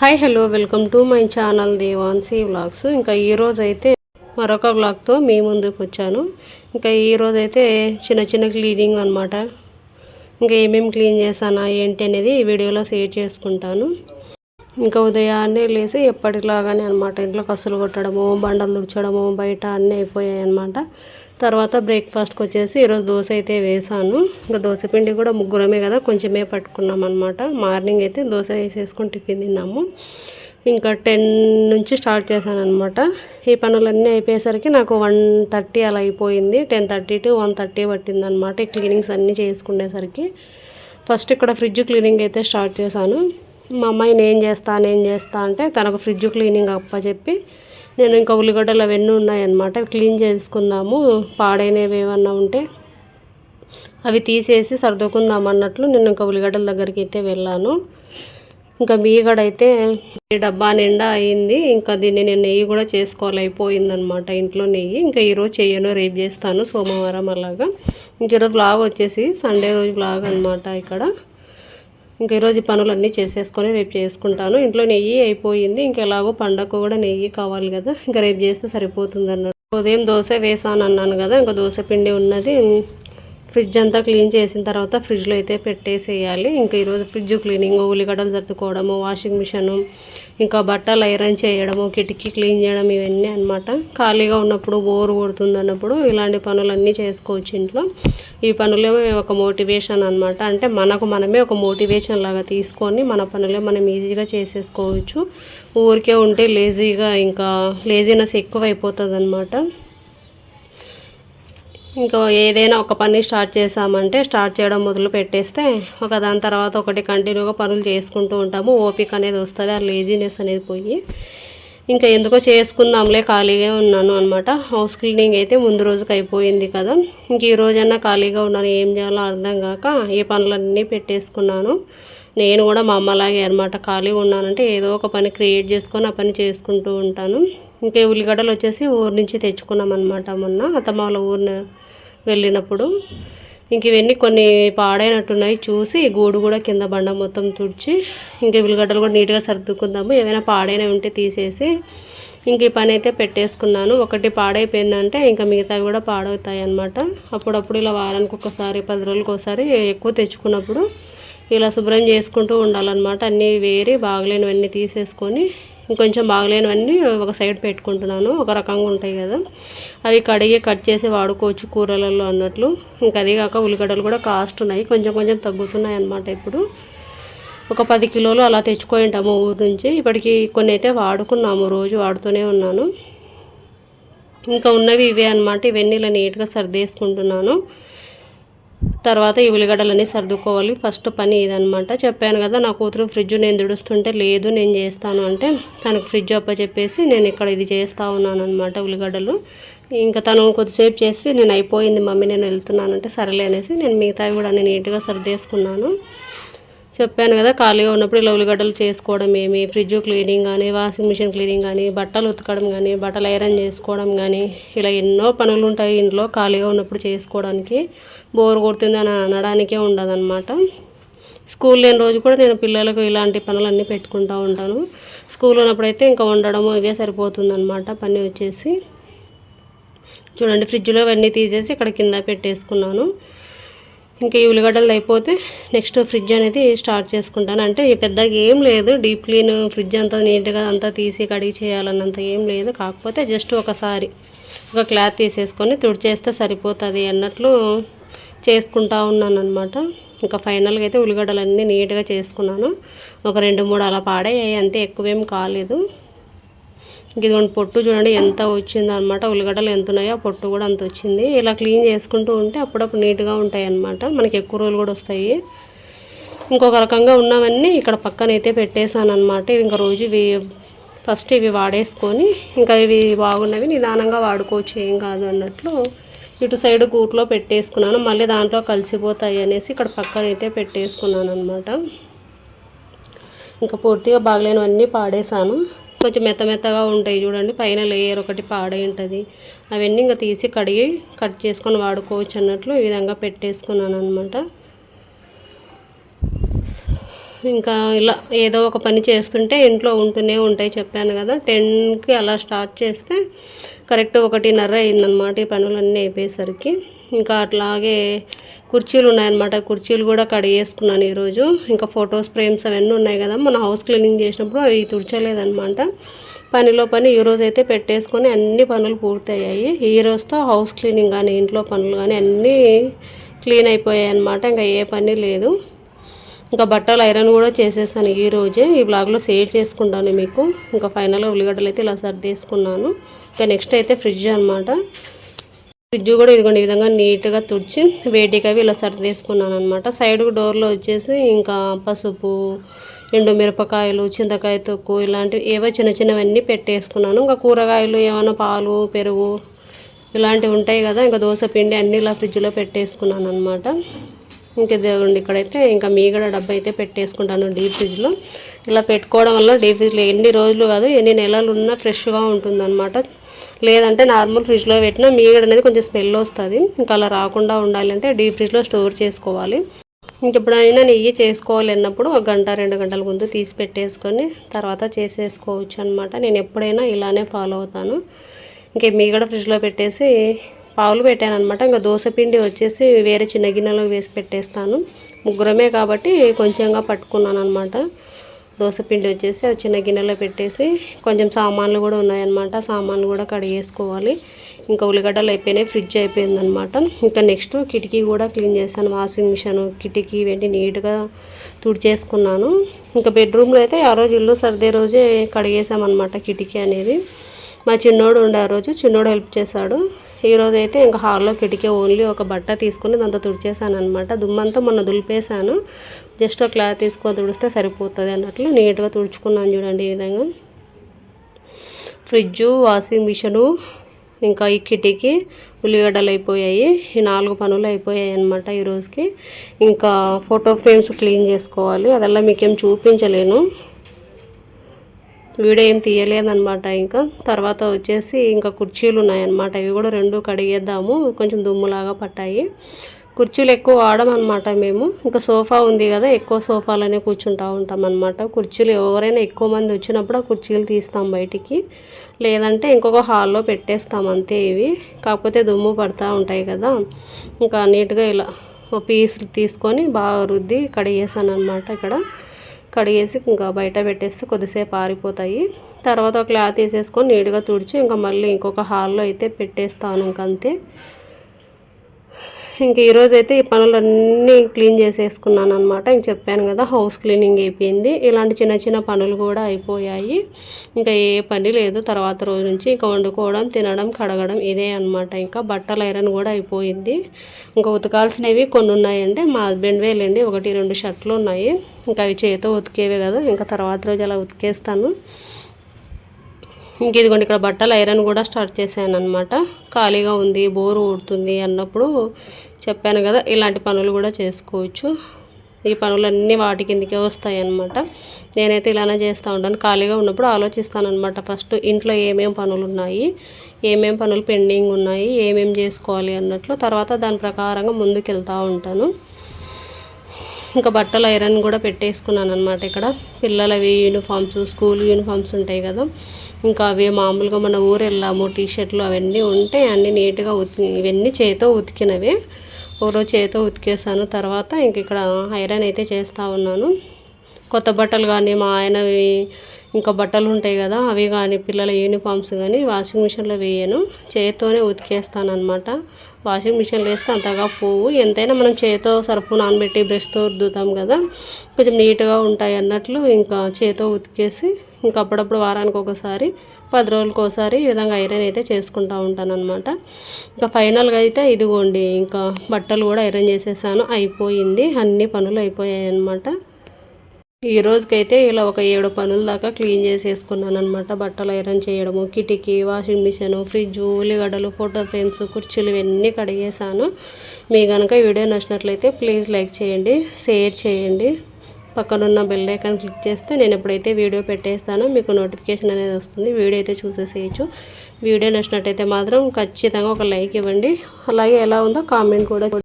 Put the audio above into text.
Hi hello welcome to my channel Devansi vlogs. ఇంకా ఈరోజు అయితే మరొక వ్లాగ్తో మీ ముందుకు వచ్చాను. ఇంకా ఈరోజైతే చిన్న చిన్న క్లీనింగ్ అనమాట ఇంకా ఏమేమి క్లీన్ చేశానా ఏంటి అనేది ఈ వీడియోలో షేర్ చేసుకుంటాను. ఇంకా ఉదయాన్నే లేచి ఎప్పటిలాగానే అనమాట ఇంట్లో కసులు కొట్టడము బండలు తుడచడము బయట అన్నీ అయిపోయాయి అనమాట తర్వాత బ్రేక్ఫాస్ట్కి వచ్చేసి ఈరోజు దోశ అయితే వేసాను. ఇంకా దోశ పిండి కూడా ముగ్గురమే కదా కొంచెమే పట్టుకున్నాం అనమాట మార్నింగ్ అయితే దోశ వేసేసుకొని టిఫిన్ తిన్నాము. ఇంకా టెన్ నుంచి స్టార్ట్ చేశాను అనమాట ఈ పనులన్నీ అయిపోయేసరికి నాకు వన్ థర్టీ అలా అయిపోయింది. Ten thirty to one thirty పట్టింది అనమాట ఈ క్లీనింగ్స్ అన్నీ చేసుకునేసరికి. ఫస్ట్ ఇక్కడ ఫ్రిడ్జ్ క్లీనింగ్ అయితే స్టార్ట్ చేశాను. మా అమ్మాయి నేను చేస్తా నేను చేస్తా అంటే తనకు ఫ్రిడ్జ్ క్లీనింగ్ అప్ప చెప్పి నేను ఇంకా ఉల్లిగడ్డలు అవన్నీ ఉన్నాయన్నమాట. క్లీన్ చేసుకుందాము పాడైనవి ఏమన్నా ఉంటే అవి తీసేసి సర్దుకుందాం అన్నట్లు నేను ఇంకా ఉల్లిగడ్డల దగ్గరికి అయితే వెళ్ళాను. ఇంకా మీగడైతే ఈ డబ్బా నిండా అయింది ఇంకా దీన్ని నేను నెయ్యి కూడా చేసుకోవాలైపోయిందనమాట ఇంట్లో నెయ్యి. ఇంకా ఈరోజు చేయను రేపు చేస్తాను సోమవారం అలాగా. ఇంక ఈరోజు బ్లాగ్ వచ్చేసి సండే రోజు బ్లాగ్ అనమాట ఇక్కడ. ఇంకా ఈరోజు పనులన్నీ చేసేసుకొని రేపు చేసుకుంటాను. ఇంట్లో నెయ్యి అయిపోయింది. ఇంకా ఎలాగో పండగకు కూడా నెయ్యి కావాలి కదా. ఇంకా రేపు చేస్తే సరిపోతుంది అన్నట్టు ఉదయం దోశ వేసాను అన్నాను కదా. ఇంకా దోశ పిండి ఉన్నది. ఫ్రిడ్జ్ అంతా క్లీన్ చేసిన తర్వాత ఫ్రిడ్జ్లో అయితే పెట్టేసేయాలి. ఇంకా ఈరోజు ఫ్రిడ్జ్ క్లీనింగ్ ఉల్లిగడ్డలు సర్దుకోవడము వాషింగ్ మిషను ఇంకా బట్టలు ఐరన్ చేయడము కిటికీ క్లీన్ చేయడం ఇవన్నీ అనమాట ఖాళీగా ఉన్నప్పుడు బోర్ కొడుతుంది అన్నప్పుడు ఇలాంటి పనులన్నీ చేసుకోవచ్చు ఇంట్లో. ఈ పనులే ఒక మోటివేషన్ అనమాట అంటే మనకు మనమే ఒక మోటివేషన్ లాగా తీసుకొని మన పనులే మనం ఈజీగా చేసేసుకోవచ్చు. ఊరికే ఉంటే లేజీగా ఇంకా లేజీనెస్ ఎక్కువ అయిపోతుంది అనమాట ఇంకా ఏదైనా ఒక పని స్టార్ట్ చేసామంటే స్టార్ట్ చేయడం మొదలు పెట్టేస్తే ఒక దాని తర్వాత ఒకటి కంటిన్యూగా పనులు చేసుకుంటూ ఉంటాము. ఓపిక అనేది వస్తుంది ఆ లేజీనెస్ అనేది పోయి. ఇంకా ఎందుకో చేసుకుందాంలే ఖాళీగా ఉన్నాను అనమాట హౌస్ క్లీనింగ్ అయితే ముందు రోజుకి అయిపోయింది కదా. ఇంక ఈ రోజన్నా ఖాళీగా ఉన్నాను ఏం చేయాలో అర్థం కాక ఏ పనులన్నీ పెట్టేసుకున్నాను. నేను కూడా మా అమ్మలాగే అనమాట ఖాళీగా ఉన్నానంటే ఏదో ఒక పని క్రియేట్ చేసుకొని ఆ పని చేసుకుంటూ ఉంటాను. ఇంకే ఉల్లిగడ్డలు వచ్చేసి ఊరు నుంచి తెచ్చుకున్నాం అనమాట మొన్న. అత్తమ్మ వాళ్ళ ఊరిని వెళ్ళినప్పుడు. ఇంక ఇవన్నీ కొన్ని పాడైనట్టున్నాయి. చూసి గూడు కూడా కింద బండ మొత్తం తుడిచి ఇంక ఉల్లిగడ్డలు కూడా నీట్గా సర్దుకుందాము. ఏమైనా పాడైనవి ఉంటే తీసేసి ఇంక ఈ పని అయితే పెట్టేసుకున్నాను. ఒకటి పాడైపోయిందంటే ఇంకా మిగతావి కూడా పాడవుతాయి అనమాట అప్పుడప్పుడు ఇలా వారానికి ఒకసారి పది రోజులకి ఒకసారి ఎక్కువ తెచ్చుకున్నప్పుడు ఇలా శుభ్రం చేసుకుంటూ ఉండాలన్నమాట. అన్నీ వేరి బాగలేనివన్నీ తీసేసుకొని ఇంకొంచెం బాగలేనివన్నీ ఒక సైడ్ పెట్టుకుంటున్నాను. ఒక రకంగా ఉంటాయి కదా. అవి కడిగి కట్ చేసి వాడుకోవచ్చు కూరలలో అన్నట్లు. ఇంకా అదే కాక ఉల్లిగడ్డలు కూడా కాస్ట్ ఉన్నాయి కొంచెం కొంచెం తగ్గుతున్నాయి అన్నమాట ఇప్పుడు. ఒక పది కిలోలు అలా తెచ్చుకుంటాము ఊరు నుంచి. ఇప్పటికి కొన్ని అయితే వాడుకున్నాము. రోజు వాడుతూనే ఉన్నాను. ఇంకా ఉన్నవి ఇవే అనమాట ఇవన్నీ ఇలా నీట్గా సర్దేసుకుంటున్నాను. తర్వాత ఈ ఉల్లిగడ్డలన్నీ సర్దుకోవాలి. ఫస్ట్ పని ఇదనమాట చెప్పాను కదా నా కూతురు ఫ్రిడ్జ్ నేను దుడుస్తుంటే లేదు నేను చేస్తాను అంటే తనకు ఫ్రిడ్జ్ అప్ప చెప్పేసి నేను ఇక్కడ ఇది చేస్తూ ఉన్నాను అనమాట ఉల్లిగడ్డలు. ఇంకా తను కొద్దిసేపు చేసి నేను అయిపోయింది మమ్మీ నేను వెళ్తున్నాను అంటే సరేలే అనేసి నేను మిగతావి కూడా నేను నీట్గా సర్దేసుకున్నాను. చెప్పాను కదా ఖాళీగా ఉన్నప్పుడు ఇలా ఉల్లిగడ్డలు చేసుకోవడం ఏమి ఫ్రిడ్జ్ క్లీనింగ్ కానీ వాషింగ్ మిషన్ క్లీనింగ్ కానీ బట్టలు ఉతకడం కానీ బట్టలు ఐరన్ చేసుకోవడం కానీ ఇలా ఎన్నో పనులు ఉంటాయి ఇంట్లో ఖాళీగా ఉన్నప్పుడు చేసుకోవడానికి. బోర్ కొడుతుంది అని అనడానికే ఉండదన్నమాట. స్కూల్ లేని రోజు కూడా నేను పిల్లలకు ఇలాంటి పనులన్నీ పెట్టుకుంటూ ఉంటాను. స్కూల్ ఉన్నప్పుడైతే ఇంకా ఉండడము ఇవే సరిపోతుందన్నమాట పని వచ్చేసి. చూడండి ఫ్రిడ్జ్లో అవన్నీ తీసేసి ఇక్కడ కింద పెట్టేసుకున్నాను. ఇంకా ఈ ఉల్లిగడ్డలు అయిపోతే నెక్స్ట్ ఫ్రిడ్జ్ అనేది స్టార్ట్ చేసుకుంటాను. అంటే పెద్దగా ఏం లేదు. డీప్ క్లీన్ ఫ్రిడ్జ్ అంతా నీట్గా అంతా తీసి కడిగి చేయాలన్నంత ఏం లేదు. కాకపోతే జస్ట్ ఒకసారి ఒక క్లాత్ తీసేసుకొని తుడిచేస్తే సరిపోతుంది అన్నట్లు చేసుకుంటా ఉన్నాను అనమాట ఇంకా ఫైనల్గా అయితే ఉల్లిగడ్డలన్నీ నీట్గా చేసుకున్నాను. ఒక రెండు మూడు అలా పాడయ్యాయి. అంతే ఎక్కువేం కాలేదు. ఇదిగోండి పొట్టు చూడండి ఎంత వచ్చిందో అనమాట ఉల్లిగడ్డలు ఎంత ఉన్నాయో ఆ పొట్టు కూడా అంత వచ్చింది. ఇలా క్లీన్ చేసుకుంటూ ఉంటే అప్పుడప్పుడు నీట్గా ఉంటాయి అనమాట మనకి ఎక్కువ రోజులు కూడా వస్తాయి. ఇంకొక రకంగా ఉన్నవన్నీ ఇక్కడ పక్కనైతే పెట్టేశాను అనమాట ఇంకా రోజు ఇవి ఫస్ట్ ఇవి వాడేసుకొని ఇంకా ఇవి బాగున్నవి నిదానంగా వాడుకోవచ్చు ఏం కాదు అన్నట్లు ఇటు సైడ్ గూట్లో పెట్టేసుకున్నాను. మళ్ళీ దాంట్లో కలిసిపోతాయి అనేసి ఇక్కడ పక్కనైతే పెట్టేసుకున్నాను అనమాట ఇంకా పూర్తిగా బాగలేనివన్నీ పాడేశాను. కొంచెం మెత్త మెత్తగా ఉంటాయి చూడండి. పైన లేయర్ ఒకటి పాడై ఉంటుంది. అవన్నీ ఇంకా తీసి కడిగి కట్ చేసుకొని వాడుకోవచ్చు అన్నట్లు ఈ విధంగా పెట్టేసుకున్నాను అనమాట ఇంకా ఇలా ఏదో ఒక పని చేస్తుంటే ఇంట్లో ఉంటూనే ఉంటాయి చెప్పాను కదా. టెన్కి అలా స్టార్ట్ చేస్తే కరెక్ట్ ఒకటిన్నర అయిందనమాట ఈ పనులన్నీ అయిపోయేసరికి. ఇంకా అట్లాగే కుర్చీలు ఉన్నాయన్నమాట. కుర్చీలు కూడా కడిగేసుకున్నాను ఈరోజు. ఇంకా ఫొటోస్ ఫ్రేమ్స్ అవన్నీ ఉన్నాయి కదా. మన హౌస్ క్లీనింగ్ చేసినప్పుడు అవి తుడిచలేదనమాట పనిలో పని ఈ అయితే పెట్టేసుకొని అన్ని పనులు పూర్తయ్యాయి. ఈ రోజుతో హౌస్ క్లీనింగ్ కానీ ఇంట్లో పనులు కానీ అన్నీ క్లీన్ అయిపోయాయి అనమాట ఇంకా ఏ పని లేదు. ఇంకా బట్టలు ఐరన్ కూడా చేసేసాను ఈ రోజే. ఈ బ్లాగ్లో షేర్ చేసుకుంటాను మీకు. ఇంకా ఫైనల్గా ఉల్లిగడ్డలు అయితే ఇలా సర్దేసుకున్నాను. ఇంకా నెక్స్ట్ అయితే ఫ్రిడ్జ్ అనమాట ఫ్రిడ్జ్ కూడా ఇదిగోండి ఈ విధంగా నీట్గా తుడిచి వేడికి అవి ఇలా సర్దేసుకున్నాను అనమాట సైడ్ డోర్లో వచ్చేసి ఇంకా పసుపు ఎండు మిరపకాయలు చింతకాయ తొక్కు ఇలాంటివి ఏవో చిన్న చిన్నవన్నీ పెట్టేసుకున్నాను. ఇంకా కూరగాయలు ఏమైనా పాలు పెరుగు ఇలాంటివి ఉంటాయి కదా ఇంకా దోశ పిండి అన్నీ ఇలా ఫ్రిడ్జ్లో పెట్టేసుకున్నాను అనమాట ఇంకా ఇదిగోండి ఇక్కడైతే ఇంకా మీగడ డబ్బా అయితే పెట్టేసుకుంటాను డీప్ ఫ్రిడ్జ్లో. ఇలా పెట్టుకోవడం వల్ల డీప్ ఫ్రిడ్జ్లో ఎన్ని రోజులు కాదు ఎన్ని నెలలు ఉన్నా ఫ్రెష్గా ఉంటుందన్నమాట. లేదంటే నార్మల్ ఫ్రిడ్జ్లో పెట్టినా మీగడ అనేది కొంచెం స్మెల్ వస్తుంది. ఇంకా అలా రాకుండా ఉండాలంటే డీప్ ఫ్రిడ్జ్లో స్టోర్ చేసుకోవాలి. ఇంకెప్పుడైనా నెయ్యి చేసుకోవాలి అన్నప్పుడు ఒక గంట రెండు గంటల ముందు తీసి పెట్టేసుకొని తర్వాత చేసేసుకోవచ్చు అనమాట నేను ఎప్పుడైనా ఇలానే ఫాలో అవుతాను. ఇంక మీగడ ఫ్రిడ్జ్లో పెట్టేసి పావులు పెట్టాను అనమాట ఇంకా దోశ పిండి వచ్చేసి వేరే చిన్న గిన్నెలో వేసి పెట్టేస్తాను. ముగ్గురమే కాబట్టి కొంచెంగా పట్టుకున్నాను అనమాట దోశపిండి వచ్చేసి అది చిన్న గిన్నెలో పెట్టేసి కొంచెం సామాన్లు కూడా ఉన్నాయన్నమాట. సామాన్లు కూడా కడిగేసుకోవాలి. ఇంకా ఉల్లిగడ్డలు అయిపోయినాయి ఫ్రిడ్జ్ అయిపోయిందనమాట ఇంకా నెక్స్ట్ కిటికీ కూడా క్లీన్ చేశాను. వాషింగ్ మిషన్ కిటికీ ఇవన్నీ నీట్గా తుడిచేసుకున్నాను. ఇంకా బెడ్రూమ్లో అయితే ఆ రోజు ఇల్లు సర్దే రోజే కడిగేసామన్నమాట కిటికీ అనేది. మా చిన్నోడు ఉండే ఆ రోజు చిన్నోడు హెల్ప్ చేశాడు. ఈరోజు అయితే ఇంకా హాల్లో కిటికీ ఓన్లీ ఒక బట్ట తీసుకుని దాంతో తుడిచేసాను అనమాట దుమ్మంతా మొన్న దులిపేశాను. జస్ట్ ఒక క్లాత్ తీసుకొని తుడిస్తే సరిపోతుంది అన్నట్లు నీట్గా తుడుచుకున్నాను చూడండి ఈ విధంగా. ఫ్రిడ్జు వాషింగ్ మిషను ఇంకా ఈ కిటికీ ఉల్లిగడ్డలు అయిపోయాయి. ఈ నాలుగు పనులు అయిపోయాయి అనమాట ఈరోజుకి ఇంకా ఫోటో ఫ్రేమ్స్ క్లీన్ చేసుకోవాలి. అదల్లా మీకేం చూపించలేను. వీడియో ఏం తీయలేదనమాట ఇంకా. తర్వాత వచ్చేసి ఇంకా కుర్చీలు ఉన్నాయన్నమాట. ఇవి కూడా రెండు కడిగేద్దాము. కొంచెం దుమ్ములాగా పట్టాయి. కుర్చీలు ఎక్కువ వాడమన్నమాట మేము. ఇంకా సోఫా ఉంది కదా ఎక్కువ సోఫాలోనే కూర్చుంటా ఉంటాం అనమాట కుర్చీలు ఎవరైనా ఎక్కువ మంది వచ్చినప్పుడు ఆ కుర్చీలు తీస్తాం బయటికి. లేదంటే ఇంకొక హాల్లో పెట్టేస్తాం అంతే ఇవి. కాకపోతే దుమ్ము పడతా ఉంటాయి కదా. ఇంకా నీట్గా ఇలా పీసులు తీసుకొని బాగా రుద్ది కడిగేసాను అనమాట ఇక్కడ. కడిగేసి ఇంకా బయట పెట్టేస్తే కొద్దిసేపు ఆరిపోతాయి. తర్వాత క్లాత్ వేసేసుకొని నీట్గా తుడిచి ఇంకా మళ్ళీ ఇంకొక హాల్లో అయితే పెట్టేస్తాను ఇంకంతే ఇంక ఈరోజు అయితే ఈ పనులన్నీ క్లీన్ చేసేసుకున్నాను అనమాట ఇంక చెప్పాను కదా హౌస్ క్లీనింగ్ అయిపోయింది. ఇలాంటి చిన్న చిన్న పనులు కూడా అయిపోయాయి. ఇంకా ఏ పని లేదు. తర్వాత రోజు నుంచి ఇంకా వండుకోవడం తినడం కడగడం ఇదే అనమాట ఇంకా బట్టలు ఐరన్ కూడా అయిపోయింది. ఇంకా ఉతకాల్సినవి కొన్ని ఉన్నాయండి. మా హస్బెండ్ వేలండి ఒకటి రెండు షర్ట్లు ఉన్నాయి. ఇంకా అవి చేతితో ఉతికేవే కదా. ఇంకా తర్వాత రోజు అలా ఉతికేస్తాను. ఇంక ఇదిగోండి ఇక్కడ బట్టలు ఐరన్ కూడా స్టార్ట్ చేశాను అనమాట ఖాళీగా ఉంది బోరు ఊడుతుంది అన్నప్పుడు చెప్పాను కదా ఇలాంటి పనులు కూడా చేసుకోవచ్చు. ఈ పనులన్నీ వాటి కిందకే వస్తాయి అన్నమాట నేనైతే ఇలానే చేస్తూ ఉంటాను. ఖాళీగా ఉన్నప్పుడు ఆలోచిస్తాను అనమాట ఫస్ట్ ఇంట్లో ఏమేమి పనులు ఉన్నాయి ఏమేమి పనులు పెండింగ్ ఉన్నాయి ఏమేమి చేసుకోవాలి అన్నట్లు. తర్వాత దాని ప్రకారంగా ముందుకెళ్తూ ఉంటాను. ఇంకా బట్టలు ఐరన్ కూడా పెట్టేసుకున్నాను అనమాట ఇక్కడ. పిల్లలవి యూనిఫామ్స్ స్కూల్ యూనిఫామ్స్ ఉంటాయి కదా. ఇంకా అవి మామూలుగా మన ఊరు వెళ్ళాము టీ షర్ట్లు అవన్నీ ఉంటే అన్నీ నీట్గా ఉతికి ఇవన్నీ చేతో ఉతికినవే. ఒకరోజు చేతో ఉతికేసాను తర్వాత ఇంక ఇక్కడ ఐరన్ అయితే చేస్తూ ఉన్నాను. కొత్త బట్టలు కానీ మా ఆయనవి ఇంకా బట్టలు ఉంటాయి కదా అవి కానీ పిల్లల యూనిఫామ్స్ కానీ వాషింగ్ మిషన్లో వేయను. చేతితోనే ఉతికేస్తాను అనమాట వాషింగ్ మిషన్లో వేస్తే అంతగా పోవు. ఎంతైనా మనం చేతితో సర్ఫు నానబెట్టి బ్రష్తో రుద్దుతాం కదా కొంచెం నీట్గా ఉంటాయి అన్నట్లు ఇంకా చేతితో ఉతికేసి ఇంకా అప్పుడప్పుడు వారానికి ఒకసారి పది రోజులకి ఒకసారి ఈ విధంగా ఐరన్ అయితే చేసుకుంటూ ఉంటాను అనమాట ఇంకా ఫైనల్గా అయితే ఇదిగోండి ఇంకా బట్టలు కూడా ఐరన్ చేసేసాను అయిపోయింది అన్ని పనులు అయిపోయాయి అనమాట ఈ రోజుకైతే ఇలా ఒక ఏడు పనుల దాకా క్లీన్ చేసేసుకున్నాను అనమాట బట్టలు ఐరన్ చేయడము కిటికీ వాషింగ్ మిషన్ ఫ్రిడ్జ్ ఉల్లిగడ్డలు ఫోటో ఫ్రేమ్స్ కుర్చీలు ఇవన్నీ కడిగేసాను మీ కనుక వీడియో నచ్చినట్లయితే ప్లీజ్ లైక్ చేయండి షేర్ చేయండి. పక్కనున్న బెల్ ఐకాన్ క్లిక్ చేస్తే నేను ఎప్పుడైతే వీడియో పెట్టేస్తానో మీకు నోటిఫికేషన్ అనేది వస్తుంది. వీడియో అయితే చూసేసేయచ్చు. వీడియో నచ్చినట్టయితే మాత్రం ఖచ్చితంగా ఒక లైక్ ఇవ్వండి. అలాగే ఎలా ఉందో కామెంట్ కూడా